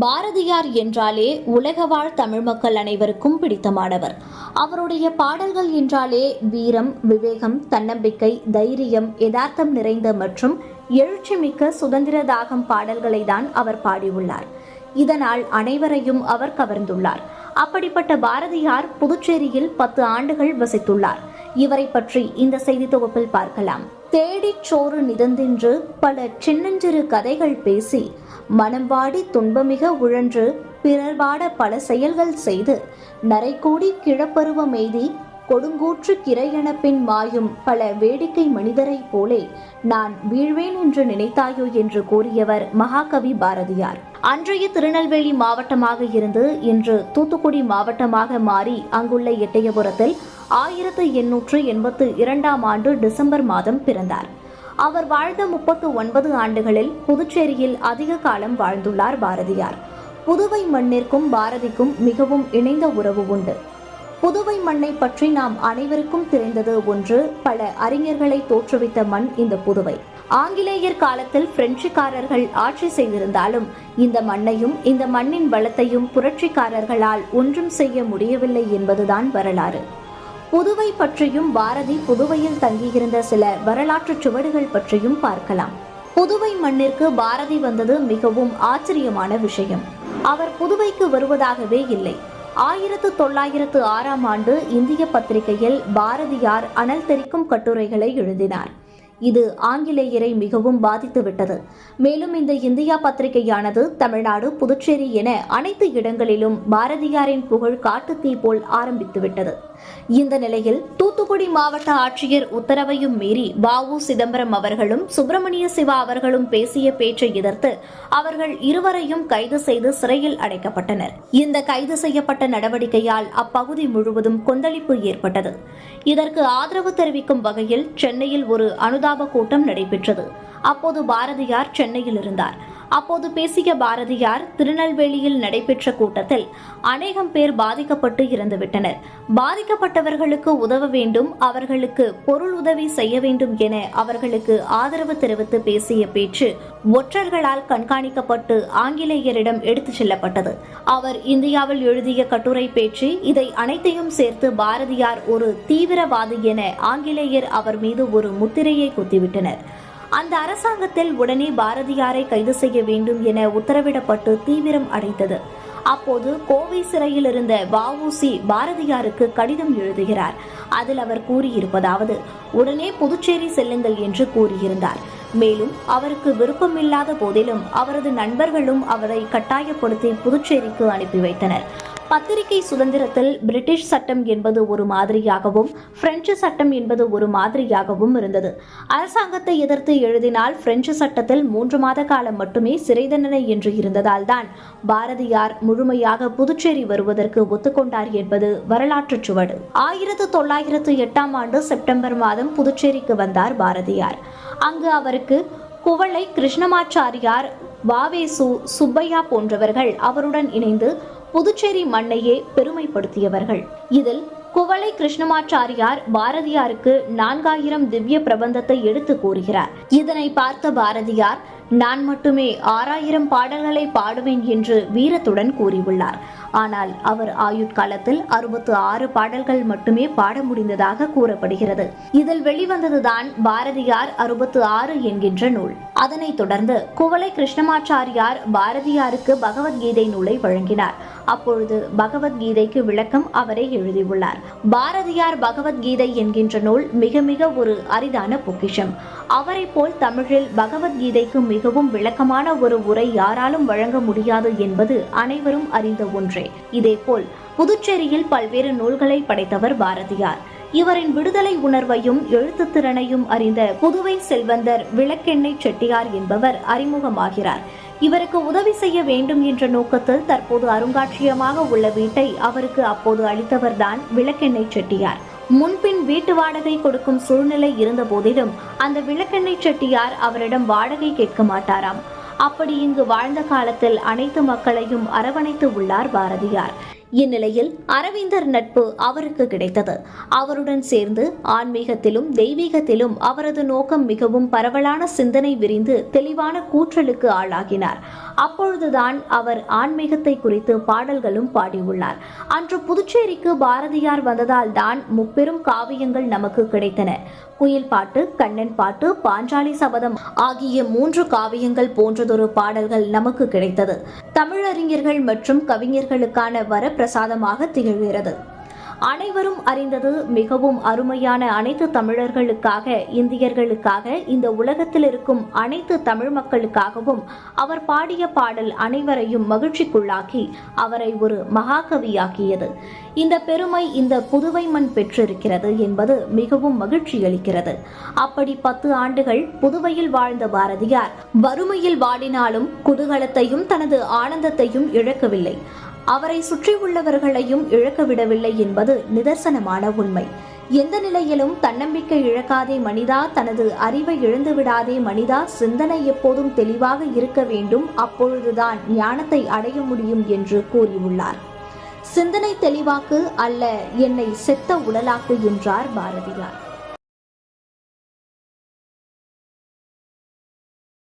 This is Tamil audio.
பாரதியார் என்றாலே உலகவாழ் தமிழ் மக்கள் அனைவருக்கும் பிடித்தமானவர். அவருடைய பாடல்கள் என்றாலே வீரம் விவேகம் தன்னம்பிக்கை தைரியம் யதார்த்தம் நிறைந்த மற்றும் எழுச்சிமிக்க சுதந்திர தாகம் பாடல்களை தான் அவர் பாடியுள்ளார். இதனால் அனைவரையும் அவர் கவர்ந்துள்ளார். அப்படிப்பட்ட பாரதியார் புதுச்சேரியில் பத்து ஆண்டுகள் வசித்துள்ளார். இவரை பற்றி இந்த செய்தி தொகுப்பில் பார்க்கலாம். தேடிச் சோறு நிதந்தென்று பல சின்னஞ்சிறு கதைகள் பேசி மனம் வாடி துன்பமிக உழன்று பிறர் வாட பல செயல்கள் செய்து நரைக்கூடி கிழப்பருவம் எய்தி கொடுங்கூற்று கிரையென பின் மாயும் பல வேடிக்கை மனிதரைப் போலே நான் வீழ்வேன் என்று நினைத்தாயோ என்று கூறியவர் மகாகவி பாரதியார். அன்றைய திருநெல்வேலி மாவட்டமாக இருந்து இன்று தூத்துக்குடி மாவட்டமாக மாறி அங்குள்ள எட்டயபுரத்தில் ஆயிரத்து எண்ணூற்று எண்பத்து இரண்டாம் ஆண்டு டிசம்பர் மாதம் பிறந்தார். அவர் வாழ்ந்த முப்பத்து ஒன்பது ஆண்டுகளில் புதுச்சேரியில் அதிக காலம் வாழ்ந்துள்ளார் பாரதியார். புதுவை மண்ணிற்கும் பாரதிக்கும் மிகவும் இணைந்த உறவு உண்டு. புதுவை மண்ணை பற்றி நாம் அனைவருக்கும் தெரிந்தது ஒன்று பல அறிஞர்களை தோற்றுவித்த மண் இந்த புதுவை. ஆங்கிலேயர் காலத்தில் பிரெஞ்சுக்காரர்கள் ஆட்சி செய்திருந்தாலும் இந்த மண்ணையும் இந்த மண்ணின் வளத்தையும் புரட்சிக்காரர்களால் ஒன்றும் செய்ய முடியவில்லை என்பதுதான் வரலாறு. புதுவை பற்றியும் பாரதி புதுவையில் தங்கியிருந்த சில வரலாற்று சுவடுகள் பற்றியும் பார்க்கலாம். புதுவை மண்ணிற்கு பாரதி வந்தது மிகவும் ஆச்சரியமான விஷயம். அவர் புதுவைக்கு வருவதாகவே இல்லை. ஆயிரத்து தொள்ளாயிரத்து ஆறாம் ஆண்டு இந்திய பத்திரிகையில் பாரதியார் அனல் தெரிக்கும் கட்டுரைகளை எழுதினார். இது ஆங்கிலேயரை மிகவும் பாதித்துவிட்டது மேலும் இந்த இந்தியா பத்திரிகையானது தமிழ்நாடு புதுச்சேரி என அனைத்து இடங்களிலும் பாரதியாரின் புகழ் காட்டுத்தீ போல் ஆரம்பித்துவிட்டது இந்த நிலையில் தூத்துக்குடி மாவட்ட ஆட்சியர் உத்தரவையும் மீறி வாவு சிதம்பரம் அவர்களும் சுப்பிரமணிய சிவா அவர்களும் பேசிய பேச்சை எதிர்த்து அவர்கள் இருவரையும் கைது செய்து சிறையில் அடைக்கப்பட்டனர். இந்த கைது செய்யப்பட்ட நடவடிக்கையால் அப்பகுதி முழுவதும் கொந்தளிப்பு ஏற்பட்டது. இதற்கு ஆதரவு தெரிவிக்கும் வகையில் சென்னையில் ஒரு அனுதாப கூட்டம் நடைபெற்றது. அப்போது பாரதியார் சென்னையில் இருந்தார். அப்போது பேசிய பாரதியார் திருநெல்வேலியில் நடைபெற்ற கூட்டத்தில் அநேகம் பேர் பாதிக்கப்பட்டு இறந்துவிட்டனர். பாதிக்கப்பட்டவர்களுக்கு உதவ வேண்டும் அவர்களுக்கு பொருள் உதவி செய்ய வேண்டும் என அவர்களுக்கு ஆதரவு தெரிவித்து பேசிய பேச்சு ஒற்றர்களால் கண்காணிக்கப்பட்டு ஆங்கிலேயரிடம் எடுத்துச் செல்லப்பட்டது. அவர் இந்தியாவில் எழுதிய கட்டுரை பேச்சு இதை அனைத்தையும் சேர்த்து பாரதியார் ஒரு தீவிரவாதி என ஆங்கிலேயர் அவர் மீது ஒரு முத்திரையை குத்திவிட்டனர். அந்த அரசாங்கத்தில் உடனே பாரதியாரை கைது செய்ய வேண்டும் என உத்தரவிடப்பட்டு தீவிரம் அடைந்தது. அப்போது கோவை சிறையில் இருந்த வஉசி பாரதியாருக்கு கடிதம் எழுதுகிறார். அதில் அவர் கூறியிருப்பதாவது உடனே புதுச்சேரி செல்லுங்கள் என்று கூறியிருந்தார். மேலும் அவருக்கு விருப்பமில்லாத போதிலும் அவரது நண்பர்களும் அவரை கட்டாயப்படுத்தி புதுச்சேரிக்கு அனுப்பி வைத்தனர். பத்திரிகை சுதந்திரத்தில் பிரிட்டிஷ் சட்டம் என்பது ஒரு மாதிரியாகவும் பிரெஞ்சு சட்டம் என்பது ஒரு மாதிரியாகவும் இருந்தது. அரசாங்கத்தை எதிர்த்து எழுதினால் பிரெஞ்சு சட்டத்தில் மூன்று மாத காலம் மட்டுமே சிறை தண்டனை என்று இருந்ததால் தான் பாரதியார் முழுமையாக புதுச்சேரி வருவதற்கு ஒத்துக்கொண்டார் என்பது வரலாற்று சுவடு. ஆயிரத்து தொள்ளாயிரத்து எட்டாம் ஆண்டு செப்டம்பர் மாதம் புதுச்சேரிக்கு வந்தார் பாரதியார். அங்கு அவருக்கு குவளை கிருஷ்ணமாச்சாரியார் வாவேசு சுப்பையா போன்றவர்கள் அவருடன் இணைந்து புதுச்சேரி மண்ணையே பெருமைப்படுத்தியவர்கள். இதில் குவளை கிருஷ்ணமாச்சாரியார் பாரதியாருக்கு நான்காயிரம் திவ்ய பிரபந்தத்தை எடுத்து கூறுகிறார். இதனை பார்த்த பாரதியார் நான் மட்டுமே ஆறாயிரம் பாடல்களை பாடுவேன் என்று வீரத்துடன் கூறியுள்ளார். ஆனால் அவர் ஆயுட்காலத்தில் அறுபத்து ஆறு பாடல்கள் மட்டுமே பாட முடிந்ததாக கூறப்படுகிறது. இதில் வெளிவந்ததுதான் பாரதியார் அறுபத்து ஆறு என்கின்ற நூல். அதனைத் தொடர்ந்து குவளை கிருஷ்ணமாச்சாரியார் பாரதியாருக்கு பகவத்கீதை நூலை வழங்கினார். அப்பொழுது பகவத்கீதைக்கு விளக்கம் அவரே எழுதியுள்ளார். பாரதியார் பகவத்கீதை என்கின்ற நூல் மிக மிக ஒரு அரிதான பொக்கிஷம். அவரை போல் தமிழில் பகவத்கீதைக்கு மிகவும் விளக்கமான ஒரு உரை யாராலும் வழங்க முடியாது என்பது அனைவரும் அறிந்த ஒன்றே. இதேபோல் புதுச்சேரியில் பல்வேறு நூல்களை படைத்தவர் பாரதியார். இவரின் விடுதலை உணர்வையும் எழுத்து திறனையும் அறிந்த புதுவை செல்வந்தர் விளக்கெண்ணை செட்டியார் என்பவர் அறிமுகமாகிறார். இவருக்கு உதவி செய்ய வேண்டும் என்ற நோக்கத்தில் தற்போது அருங்காட்சியமாக உள்ள வீட்டை அவருக்கு அப்போது அளித்தவர்தான் விளக்கெண்ணை செட்டியார். முன்பின் வீட்டு வாடகை கொடுக்கும் சூழ்நிலை இருந்த போதிலும் அந்த விளக்கெண்ணை செட்டியார் அவரிடம் வாடகை கேட்க மாட்டாராம். அப்படி இங்கு வாழ்ந்த காலத்தில் அனைத்து மக்களையும் அரவணைத்து உள்ளார் பாரதியார். இந்நிலையில் அரவிந்தர் நட்பு அவருக்கு கிடைத்தது. அவருடன் சேர்ந்து ஆன்மீகத்திலும் தெய்வீகத்திலும் அவரது நோக்கம் மிகவும் பரவலான சிந்தனை விரிந்து தெளிவான கூற்றலுக்கு ஆளாகினார். அப்பொழுதுதான் அவர் ஆன்மீகத்தை குறித்து பாடல்களும் பாடியுள்ளார். அன்று புதுச்சேரிக்கு பாரதியார் வந்ததால் தான் முப்பெரும் காவியங்கள் நமக்கு கிடைத்தன. குயில் பாட்டு கண்ணன் பாட்டு பாஞ்சாலி சபதம் ஆகிய மூன்று காவியங்கள் போன்றதொரு பாடல்கள் நமக்கு கிடைத்தது. தமிழறிஞர்கள் மற்றும் கவிஞர்களுக்கான வரப்பிரசாதமாக திகழ்கிறது. அனைவரும் அறிந்தது மிகவும் அருமையான அனைத்து தமிழர்களுக்காக இந்தியர்களுக்காக இந்த உலகத்தில் இருக்கும் அனைத்து தமிழ் மக்களுக்காகவும் அவர் பாடிய பாடல் அனைவரையும் மகிழ்ச்சிக்குள்ளாக்கி அவரை ஒரு மகாகவியாக்கியது. இந்த பெருமை இந்த புதுவை மண் பெற்றிருக்கிறது என்பது மிகவும் மகிழ்ச்சி அளிக்கிறது. அப்படி பத்து ஆண்டுகள் புதுவையில் வாழ்ந்த பாரதியார் வறுமையில் வாடினாலும் குதூகலத்தையும் தனது ஆனந்தத்தையும் இழக்கவில்லை. அவரை சுற்றியுள்ளவர்களையும் இழக்க விடவில்லை என்பது நிதர்சனமான உண்மை. எந்த நிலையிலும் தன்னம்பிக்கை இழக்காதே மனிதா தனது அறிவை இழந்து விடாதே மனிதா சிந்தனை எப்போதும் தெளிவாக இருக்க வேண்டும் அப்பொழுதுதான் ஞானத்தை அடைய முடியும் என்று கூறியுள்ளார். சிந்தனை தெளிவாக்கு அல்ல என்னை செத்த உடலாக்கு என்றார் பாரதியார்.